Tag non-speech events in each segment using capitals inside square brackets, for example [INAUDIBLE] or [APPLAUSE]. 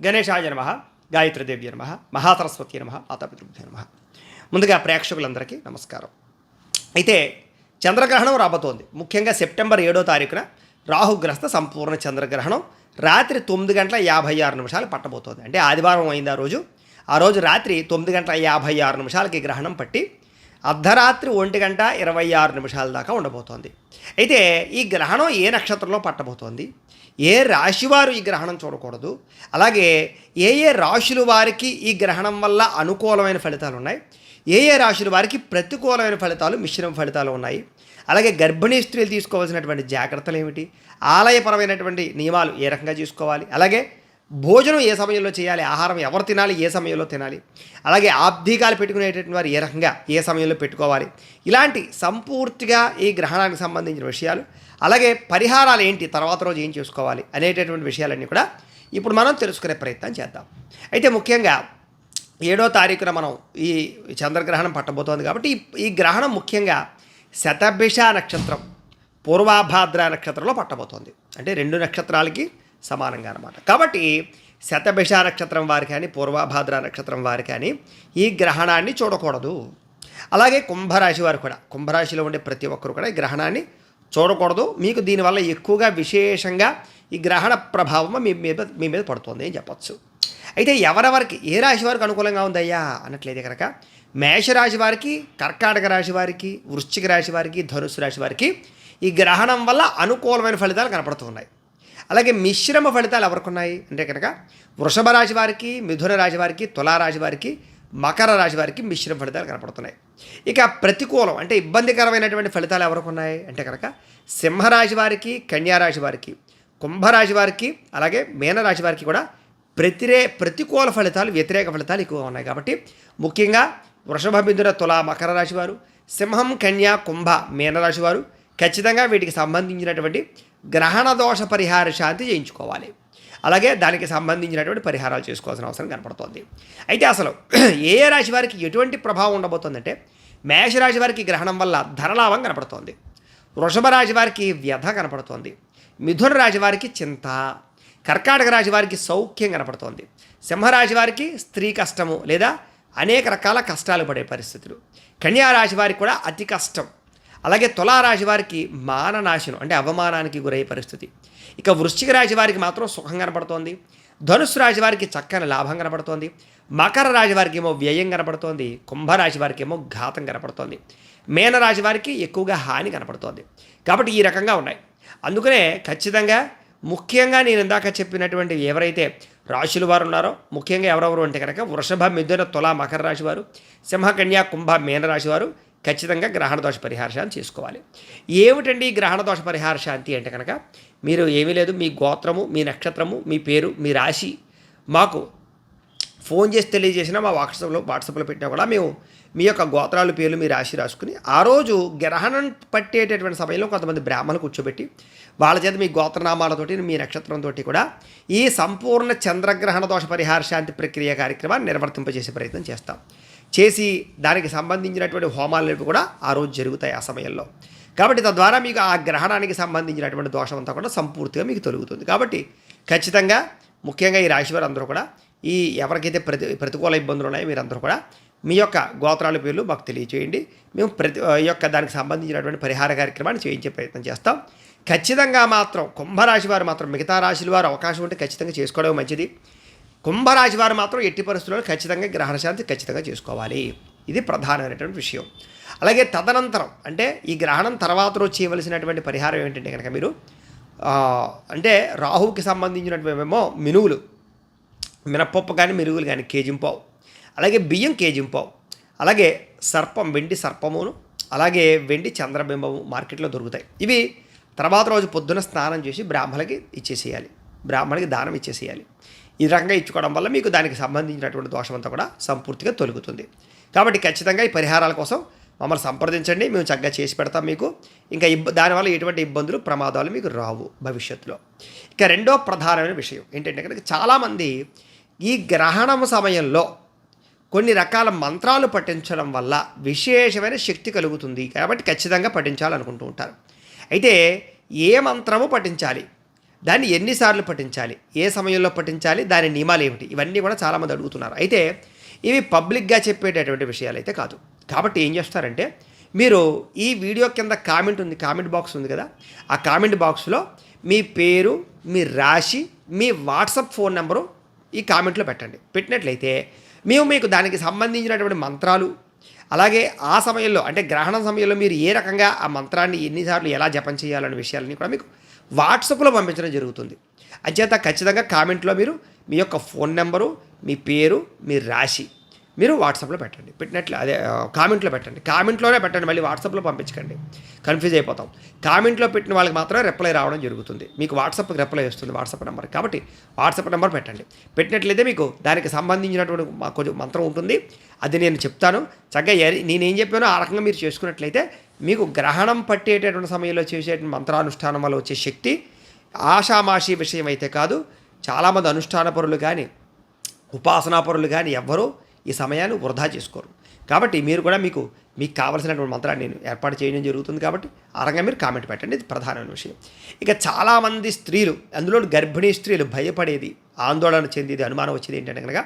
గణేశాయ నమ గాయత్రిదేవి నమ మహాసరస్వతి నమ మాతాపితృభ్య నమ. ముందుగా ప్రేక్షకులందరికీ నమస్కారం. అయితే చంద్రగ్రహణం రాబోతోంది. ముఖ్యంగా సెప్టెంబర్ ఏడో తారీఖున రాహుగ్రస్త సంపూర్ణ చంద్రగ్రహణం రాత్రి తొమ్మిది గంటల యాభై ఆరు నిమిషాలు పట్టబోతోంది. అంటే ఆదివారం అయింది ఆ రోజు. ఆ రోజు రాత్రి తొమ్మిది గంటల యాభై ఆరు నిమిషాలకి గ్రహణం పట్టి అర్ధరాత్రి ఒంటి గంట ఇరవై ఆరు నిమిషాల దాకా ఉండబోతోంది. అయితే ఈ గ్రహణం ఏ నక్షత్రంలో పట్టబోతోంది? ఏ రాశివారు ఈ గ్రహణం చూడకూడదు. అలాగే ఏ ఏ రాశుల వారికి ఈ గ్రహణం వల్ల అనుకూలమైన ఫలితాలు ఉన్నాయి. ఏ ఏ రాశుల వారికి ప్రతికూలమైన ఫలితాలు మిశ్రమ ఫలితాలు ఉన్నాయి. అలాగే గర్భిణీ స్త్రీలు తీసుకోవాల్సినటువంటి జాగ్రత్తలు ఏమిటి? ఆలయపరమైనటువంటి నియమాలు ఏ రకంగా చూసుకోవాలి? అలాగే భోజనం ఏ సమయంలో చేయాలి? ఆహారం ఎవరు తినాలి? ఏ సమయంలో తినాలి? అలాగే ఆబ్దీకాలు పెట్టుకునేటటువంటి వారు ఏ రకంగా ఏ సమయంలో పెట్టుకోవాలి? ఇలాంటి సంపూర్తిగా ఈ గ్రహణానికి సంబంధించిన విషయాలు అలాగే పరిహారాలు ఏంటి? తర్వాత రోజు ఏం చేసుకోవాలి? అనేటటువంటి విషయాలన్నీ కూడా ఇప్పుడు మనం తెలుసుకునే ప్రయత్నం చేద్దాం. అయితే ముఖ్యంగా ఏడో తారీఖున మనం ఈ చంద్రగ్రహణం పట్టబోతోంది కాబట్టి ఈ గ్రహణం ముఖ్యంగా శతభిష నక్షత్రం పూర్వాభాద్ర నక్షత్రంలో పట్టబోతోంది. అంటే రెండు నక్షత్రాలకి సమానంగా అనమాట కాబట్టి శతభిష నక్షత్రం వారి కానీ పూర్వాభాద్ర నక్షత్రం వారి కానీ ఈ గ్రహణాన్ని చూడకూడదు. అలాగే కుంభరాశి వారు కూడా కుంభరాశిలో ఉండే ప్రతి ఒక్కరు కూడా ఈ గ్రహణాన్ని చూడకూడదు. మీకు దీనివల్ల ఎక్కువగా విశేషంగా ఈ గ్రహణ ప్రభావం మీ మీద మీ మీద పడుతుంది అని చెప్పచ్చు. అయితే ఎవరెవరికి ఏ రాశి వారికి అనుకూలంగా ఉందయ్యా? అన్నట్లయితే కనుక మేషరాశి వారికి కర్కాటక రాశి వారికి వృశ్చిక రాశి వారికి ధనుసు రాశి వారికి ఈ గ్రహణం వల్ల అనుకూలమైన ఫలితాలు కనపడుతున్నాయి. అలాగే మిశ్రమ ఫలితాలు ఎవరికి ఉన్నాయి? అంటే కనుక వృషభ రాశి వారికి మిథున రాశి వారికి తులారాశి వారికి మకర రాశి వారికి మిశ్రమ ఫలితాలు కనపడుతున్నాయి. ఇక ప్రతికూలం అంటే ఇబ్బందికరమైనటువంటి ఫలితాలు ఎవరికి ఉన్నాయి? అంటే కనుక సింహరాశి వారికి కన్యారాశి వారికి కుంభరాశి వారికి అలాగే మీనరాశి వారికి కూడా ప్రతిరే ప్రతికూల ఫలితాలు వ్యతిరేక ఫలితాలు ఎక్కువగా ఉన్నాయి. కాబట్టి ముఖ్యంగా వృషభ మిథున తుల మకర రాశి వారు సింహం కన్య కుంభ మీనరాశి వారు ఖచ్చితంగా వీటికి సంబంధించినటువంటి గ్రహణ దోష పరిహార శాంతి చేయించుకోవాలి. అలాగే దానికి సంబంధించినటువంటి పరిహారాలు చేసుకోవాల్సిన అవసరం కనపడుతోంది. అయితే అసలు [CLEARS THROAT] ఏ ఏ రాశి వారికి ఎటువంటి ప్రభావం ఉండబోతోందంటే మేషరాశి వారికి గ్రహణం వల్ల ధనలాభం కనపడుతోంది. వృషభ రాశి వారికి వ్యధ కనపడుతోంది. మిథున రాశి వారికి చింత. కర్కాటక రాశి వారికి సౌఖ్యం కనపడుతోంది. సింహరాశి వారికి స్త్రీ కష్టము లేదా అనేక రకాల కష్టాలు పడే పరిస్థితులు. కన్యా రాశి వారికి కూడా అతి కష్టం. అలాగే తులారాశి వారికి మాననాశనం అంటే అవమానానికి గురయ్యే పరిస్థితి. ఇక వృశ్చిక రాశి వారికి మాత్రం సుఖం కనపడుతోంది ధనుసు రాశి వారికి చక్కని లాభం కనపడుతోంది మకర రాశి వారికి ఏమో వ్యయం కనపడుతోంది కుంభరాశి వారికి ఏమో ఘాతం కనపడుతోంది మేనరాశి వారికి ఎక్కువగా హాని కనపడుతోంది కాబట్టి ఈ రకంగా ఉన్నాయి. అందుకనే ఖచ్చితంగా ముఖ్యంగా నేను ఇందాక చెప్పినటువంటి ఎవరైతే రాశుల వారు ఉన్నారో ముఖ్యంగా ఎవరెవరు అంటే కనుక వృషభ మిథున తుల మకర రాశి వారు కుంభ మీనరాశి వారు ఖచ్చితంగా గ్రహణ దోష పరిహార చేసుకోవాలి. ఏమిటండి ఈ గ్రహణ దోష పరిహార శాంతి అంటే కనుక మీరు ఏమీ లేదు మీ గోత్రము మీ నక్షత్రము మీ పేరు మీ రాశి మాకు ఫోన్ చేసి తెలియజేసినా మా వాట్సాప్లో వాట్సాప్లో పెట్టినా కూడా మేము మీ యొక్క గోత్రాలు పేర్లు మీ రాశి రాసుకుని ఆ రోజు గ్రహణం పట్టేటటువంటి సమయంలో కొంతమంది బ్రాహ్మణులు కూర్చోబెట్టి వాళ్ళ చేత మీ గోత్రనామాలతోటి మీ నక్షత్రంతో కూడా ఈ సంపూర్ణ చంద్రగ్రహణ దోష పరిహార శాంతి ప్రక్రియ కార్యక్రమాన్ని నిర్వర్తింపజేసే ప్రయత్నం చేస్తాం. చేసి దానికి సంబంధించినటువంటి హోమాలు కూడా ఆ రోజు జరుగుతాయి ఆ సమయంలో. కాబట్టి తద్వారా మీకు ఆ గ్రహణానికి సంబంధించినటువంటి దోషం అంతా కూడా సంపూర్తిగా మీకు తొలుగుతుంది. కాబట్టి ఖచ్చితంగా ముఖ్యంగా ఈ రాశి వారు అందరూ కూడా ఈ ఎవరికైతే ప్రతి ప్రతికూల ఇబ్బందులు ఉన్నాయో మీరందరూ కూడా మీ యొక్క గోత్రాల పేర్లు మాకు తెలియచేయండి. మేము ప్రతి యొక్క దానికి సంబంధించినటువంటి పరిహార కార్యక్రమాన్ని చేయించే ప్రయత్నం చేస్తాం. ఖచ్చితంగా మాత్రం కుంభరాశి వారు మాత్రం మిగతా రాశుల వారు అవకాశం ఉంటే ఖచ్చితంగా చేసుకోవడం మంచిది. కుంభరాశి వారు మాత్రం ఎట్టి పరిస్థితుల్లో ఖచ్చితంగా గ్రహణ శాంతి ఖచ్చితంగా చేసుకోవాలి. ఇది ప్రధానమైనటువంటి విషయం. అలాగే తదనంతరం అంటే ఈ గ్రహణం తర్వాత రోజు చేయవలసినటువంటి పరిహారం ఏంటంటే కనుక మీరు అంటే రాహువుకి సంబంధించినటువంటివేమో మినువులు. మినపప్పు కానీ మినుగులు కానీ కేజింపావు అలాగే బియ్యం కేజింపావు అలాగే సర్పం వెండి సర్పమును. అలాగే వెండి చంద్రబింబము మార్కెట్లో దొరుకుతాయి. ఇవి తర్వాత రోజు పొద్దున స్నానం చేసి బ్రాహ్మణకి ఇచ్చేసేయాలి. బ్రాహ్మణకి దానం ఇచ్చేసేయాలి. ఈ రకంగా ఇచ్చుకోవడం వల్ల మీకు దానికి సంబంధించినటువంటి దోషమంతా కూడా సంపూర్తిగా తొలుగుతుంది. కాబట్టి ఖచ్చితంగా ఈ పరిహారాల కోసం మమ్మల్ని సంప్రదించండి. మేము చక్కగా చేసి పెడతాం మీకు. ఇంకా ఇబ్బ దానివల్ల ఎటువంటి ఇబ్బందులు ప్రమాదాలు మీకు రావు భవిష్యత్తులో. ఇక రెండో ప్రధానమైన విషయం ఏంటంటే కనుక చాలామంది ఈ గ్రహణం సమయంలో కొన్ని రకాల మంత్రాలు పఠించడం వల్ల విశేషమైన శక్తి కలుగుతుంది. కాబట్టి ఖచ్చితంగా పఠించాలనుకుంటూ ఉంటారు. అయితే ఏ మంత్రము పఠించాలి? దాన్ని ఎన్నిసార్లు పఠించాలి? ఏ సమయంలో పఠించాలి? దాని నియమాలు ఏమిటి? ఇవన్నీ కూడా చాలామంది అడుగుతున్నారు. అయితే ఇవి పబ్లిక్గా చెప్పేటటువంటి విషయాలు అయితే కాదు. కాబట్టి ఏం చేస్తారంటే మీరు ఈ వీడియో కింద కామెంట్ ఉంది కామెంట్ బాక్స్ ఉంది కదా? ఆ కామెంట్ బాక్స్లో మీ పేరు మీ రాశి మీ వాట్సాప్ ఫోన్ నెంబరు ఈ కామెంట్లో పెట్టండి. పెట్టినట్లయితే మేము మీకు దానికి సంబంధించినటువంటి మంత్రాలు అలాగే ఆ సమయంలో అంటే గ్రహణ సమయంలో మీరు ఏ రకంగా ఆ మంత్రాన్ని ఎన్నిసార్లు ఎలా జపం చేయాలనే విషయాలని కూడా మీకు వాట్సాప్లో పంపించడం జరుగుతుంది. అంచేత ఖచ్చితంగా కామెంట్లో మీరు మీ యొక్క ఫోన్ నెంబరు మీ పేరు మీ రాశి మీరు వాట్సాప్లో పెట్టండి. పెట్టినట్లు అదే కామెంట్లో పెట్టండి. కామెంట్లోనే పెట్టండి మళ్ళీ వాట్సాప్లో పంపించకండి. కన్ఫ్యూజ్ అయిపోతాం. కామెంట్లో పెట్టిన వాళ్ళకి మాత్రమే రిప్లై రావడం జరుగుతుంది. మీకు వాట్సాప్కి రిప్లై వస్తుంది వాట్సాప్ నెంబర్. కాబట్టి వాట్సాప్ నెంబర్ పెట్టండి. పెట్టినట్లయితే మీకు దానికి సంబంధించినటువంటి కొంచెం మంత్రం ఉంటుంది. అది నేను చెప్తాను. చక్కగా నేనేం చెప్పానో ఆ రకంగా మీరు చేసుకున్నట్లయితే మీకు గ్రహణం పట్టేటటువంటి సమయంలో చేసేటువంటి మంత్రానుష్ఠానం వల్ల వచ్చే శక్తి ఆషామాషి విషయం అయితే కాదు. చాలామంది అనుష్ఠాన పరులు కానీ ఉపాసనాపరులు కానీ ఎవ్వరూ ఈ సమయాన్ని వృధా చేసుకోరు. కాబట్టి మీరు కూడా మీకు మీకు కావలసినటువంటి మంత్రాన్ని నేను ఏర్పాటు చేయడం జరుగుతుంది కాబట్టి ఆ రంగా మీరు కామెంట్ పెట్టండి. ఇది ప్రధానమైన విషయం. ఇక చాలామంది స్త్రీలు అందులో గర్భిణీ స్త్రీలు భయపడేది ఆందోళన చెందేది అనుమానం వచ్చేది ఏంటంటే కనుక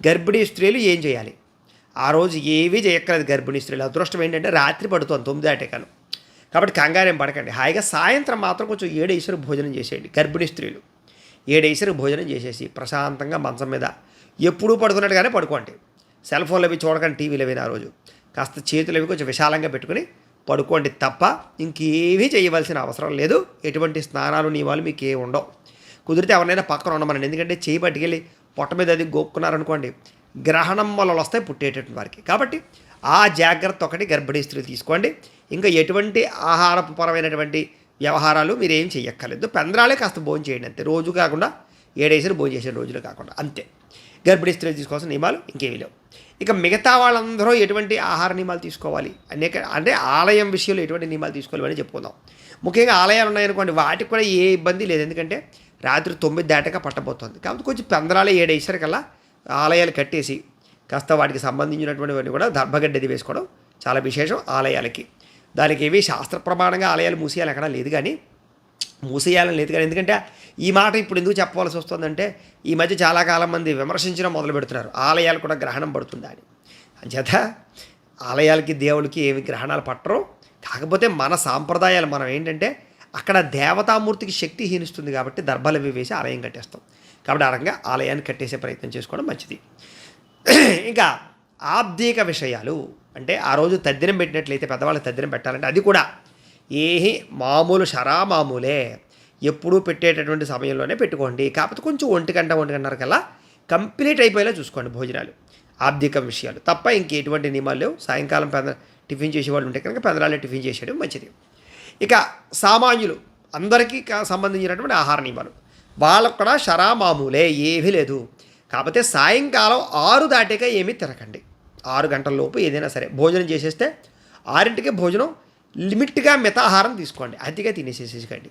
గర్భిణీ స్త్రీలు ఏం చేయాలి? ఆ రోజు ఏవీ చేయక్కర్లేదు గర్భిణీ స్త్రీలు. అదృష్టం ఏంటంటే రాత్రి పడుతుంది తొమ్మిది దాటేకాను. కాబట్టి కంగారేం పడకండి. హాయిగా సాయంత్రం మాత్రం కొంచెం ఏడేశ్వరు భోజనం చేసేయండి గర్భిణీ స్త్రీలు. ఏడేసరి భోజనం చేసేసి ప్రశాంతంగా మంచం మీద ఎప్పుడూ పడుకున్నట్టుగానే పడుకోండి. సెల్ ఫోన్లు అవి చూడకండి టీవీలు అవి ఆ రోజు. కాస్త చేతులు అవి కొంచెం విశాలంగా పెట్టుకుని పడుకోండి తప్ప ఇంకేమీ చేయవలసిన అవసరం లేదు. ఎటువంటి స్నానాలు నియమాలు మీకు ఏ ఉండవు. కుదిరితే ఎవరినైనా పక్కన ఉండమనండి. ఎందుకంటే చేయి పట్టుకెళ్ళి పొట్ట మీద అది గోక్కున్నారనుకోండి గ్రహణం వల్ల వస్తాయి పుట్టేటటువంటి వారికి. కాబట్టి ఆ జాగ్రత్త ఒకటి గర్భిణీ స్త్రీలు తీసుకోండి. ఇంకా ఎటువంటి ఆహారపరమైనటువంటి వ్యవహారాలు మీరు ఏం పెందరాలే కాస్త భోజనం చేయండి అంతే. రోజు కాకుండా ఏడేసారి భోజనం చేసే రోజులు కాకుండా అంతే. గర్భిణీ స్త్రీలు తీసుకోవాల్సిన నియమాలు ఇంకేమీ లేవు. ఇక మిగతా వాళ్ళందరూ ఎటువంటి ఆహార నియమాలు తీసుకోవాలి? అనేక అంటే ఆలయం విషయంలో ఎటువంటి నియమాలు తీసుకోవాలి అని చెప్పుకుందాం. ముఖ్యంగా ఆలయాలు ఉన్నాయనుకోండి వాటికి కూడా ఏ ఇబ్బంది లేదు. ఎందుకంటే రాత్రి తొమ్మిది దాటగా పట్టబోతుంది. కాబట్టి కొంచెం పెందరాలే ఏడేసరికల్లా ఆలయాలు కట్టేసి కాస్త వాటికి సంబంధించినటువంటివన్నీ కూడా దర్భగడ్డది వేసుకోవడం చాలా విశేషం ఆలయాలకి. దానికి ఏవి శాస్త్ర ప్రమాణంగా ఆలయాలు మూసేయాలి ఎక్కడా లేదు కానీ మూసేయాలని లేదు కానీ ఎందుకంటే ఈ మాట ఇప్పుడు ఎందుకు చెప్పవలసి వస్తుందంటే ఈ మధ్య చాలా కాలం మంది విమర్శించడం మొదలు పెడుతున్నారు. ఆలయాలు కూడా గ్రహణం పడుతుందా అని. అంచేత ఆలయాలకి దేవుడికి ఏమి గ్రహణాలు పట్టరు. కాకపోతే మన సాంప్రదాయాలు మనం ఏంటంటే అక్కడ దేవతామూర్తికి శక్తి హీనిస్తుంది కాబట్టి దర్భలు వేసి ఆలయం కట్టేస్తాం. కాబట్టి ఆ రకంగా ఆలయాన్ని కట్టేసే ప్రయత్నం చేసుకోవడం మంచిది. ఇంకా ఆబ్దిక విషయాలు అంటే ఆ రోజు తద్దినం పెట్టినట్లయితే పెద్దవాళ్ళు తద్దినం పెట్టాలంటే అది కూడా ఏ మామూలు షరా మామూలే. ఎప్పుడూ పెట్టేటటువంటి సమయంలోనే పెట్టుకోండి. కాకపోతే కొంచెం ఒంటి గంట ఒంటి గంటన్నర కల్లా కంప్లీట్ అయిపోయేలా చూసుకోండి భోజనాలు ఆబ్దిక విషయాలు. తప్ప ఇంకెటువంటి నియమాలు లేవు. సాయంకాలం పెద్ద టిఫిన్ చేసేవాళ్ళు ఉంటే కనుక పెదరాలే టిఫిన్ చేసేయడం మంచిది. ఇక సామాన్యులు అందరికీ సంబంధించినటువంటి ఆహార నియమాలు. వాళ్ళకు కూడా షరా మామూలే ఏమీ లేదు. కాకపోతే సాయంకాలం ఆరు దాటాక ఏమీ తినకండి ఆరు గంటల లోపు ఏదైనా సరే భోజనం చేసేస్తే ఆరింటికే భోజనం లిమిట్గా మితాహారం తీసుకోండి. అతిగా తినేసేసేసుకోండి.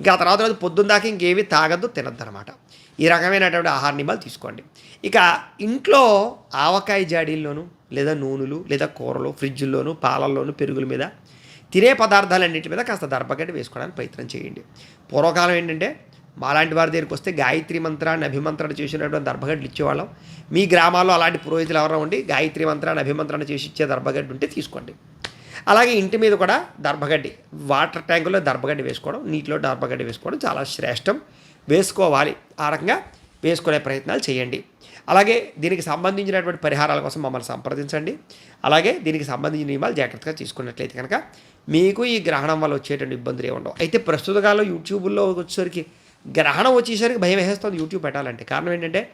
ఇంకా ఆ తర్వాత రోజు పొద్దున్న దాకా ఇంకేమీ తాగద్దు తినద్దు అనమాట ఈ రకమైనటువంటి ఆహార నియమాలు తీసుకోండి. ఇక ఇంట్లో ఆవకాయ జాడీల్లోనూ లేదా నూనెలు లేదా కూరలు ఫ్రిడ్జ్ల్లోనూ పాలల్లోనూ పెరుగుల మీద తినే పదార్థాలన్నింటి మీద కాస్త దర్భగడ్డ వేసుకోవడానికి ప్రయత్నం చేయండి. పూర్వకాలం ఏంటంటే మాలాంటి వారి దగ్గరికి వస్తే గాయత్రి మంత్రాన్ని అభిమంత్రణ చేసినటువంటి దర్భగడ్డలు ఇచ్చేవాళ్ళం. మీ గ్రామాల్లో అలాంటి పురోహితులు ఎవరైనా ఉండి గాయత్రి మంత్రాన్ని అభిమంత్రణ చేసి ఇచ్చే దర్భగడ్డి ఉంటే తీసుకోండి. అలాగే ఇంటి మీద కూడా దర్భగడ్డి వాటర్ ట్యాంకులో దర్భగడ్డి వేసుకోవడం నీటిలో దర్భగడ్డి వేసుకోవడం చాలా శ్రేష్టం. వేసుకోవాలి. ఆ రకంగా వేసుకునే ప్రయత్నాలు చేయండి. అలాగే దీనికి సంబంధించినటువంటి పరిహారాల కోసం మమ్మల్ని సంప్రదించండి. అలాగే దీనికి సంబంధించిన నియమాలు జాగ్రత్తగా తీసుకున్నట్లయితే కనుక మీకు ఈ గ్రహణం వల్ల వచ్చేటువంటి ఇబ్బందులు ఏమి ఉండవు అయితే ప్రస్తుత కాలంలో యూట్యూబ్లో వచ్చేసరికి గ్రహణం వచ్చేసరికి భయం వేసేస్తుంది యూట్యూబ్ పెట్టాలంటే. కారణం ఏంటంటే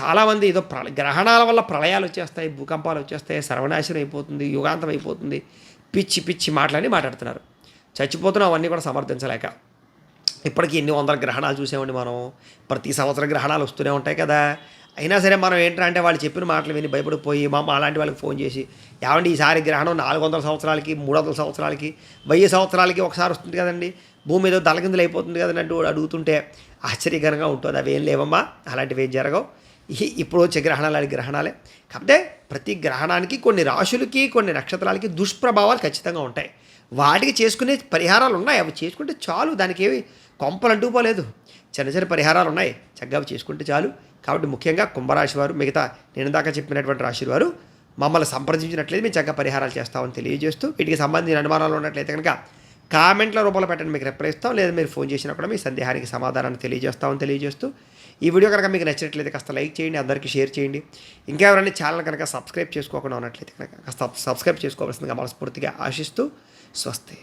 చాలామంది ఏదో ప్ర గ్రహణాల వల్ల ప్రళయాలు వచ్చేస్తాయి భూకంపాలు వచ్చేస్తాయి సర్వనాశనం అయిపోతుంది యుగాంతం అయిపోతుంది. పిచ్చి పిచ్చి మాటలని మాట్లాడుతున్నారు. చచ్చిపోతున్నాం అవన్నీ కూడా సమర్థించలేక. ఇప్పటికీ ఎన్ని వందల గ్రహణాలు చూసామండి మనం? ప్రతి సంవత్సరం గ్రహణాలు వస్తూనే ఉంటాయి కదా. అయినా సరే మనం ఏంటంటే అంటే వాళ్ళు చెప్పిన మాటలు విని భయపడిపోయి మా అలాంటి వాళ్ళకి ఫోన్ చేసి ఏమండి ఈసారి గ్రహణం నాలుగు వందల సంవత్సరాలకి మూడు వందల సంవత్సరాలకి వెయ్యి సంవత్సరాలకి ఒకసారి వస్తుంది కదండి. భూమి ఏదో దళగిందులు అయిపోతుంది కదండి అంటూ అడుగుతుంటే ఆశ్చర్యకరంగా ఉంటుంది. అవేం లేవమ్మా అలాంటివి ఏం జరగవు. ఇప్పుడు వచ్చే గ్రహణాలు అది గ్రహణాలే. కాకపోతే ప్రతి గ్రహణానికి కొన్ని రాశులకి కొన్ని నక్షత్రాలకి దుష్ప్రభావాలు ఖచ్చితంగా ఉంటాయి. వాటికి చేసుకునే పరిహారాలు ఉన్నాయి. అవి చేసుకుంటే చాలు. దానికి ఏవి కొంపలు అంటూ పోలేదు. చిన్న చిన్న పరిహారాలు ఉన్నాయి. చక్కగా అవి చేసుకుంటే చాలు. కాబట్టి ముఖ్యంగా కుంభరాశి వారు మిగతా నేను దాకా చెప్పినటువంటి రాశి వారు మమ్మల్ని సంప్రదించినట్లయితే మేము చక్కగా పరిహారాలు చేస్తామని తెలియజేస్తూ వీటికి సంబంధించిన అనుమానాలు ఉన్నట్లయితే కనుక కామెంట్ల రూపంలో పెట్టండి మీకు రిప్లై ఇస్తాం. లేదా మీరు ఫోన్ చేసినా కూడా మీ సందేహానికి సమాధానాన్ని తెలియజేస్తామని తెలియజేస్తూ ఈ వీడియో కనుక మీకు నచ్చినట్లయితే కాస్త లైక్ చేయండి అందరికీ షేర్ చేయండి. ఇంకా ఎవరైనా ఛానల్ కనుక సబ్స్క్రైబ్ చేసుకోకుండా ఉన్నట్లయితే కనుక కాస్త సబ్స్క్రైబ్ చేసుకోవాల్సిందిగా మనస్ఫూర్తిగా ఆశిస్తూ స్వస్తి.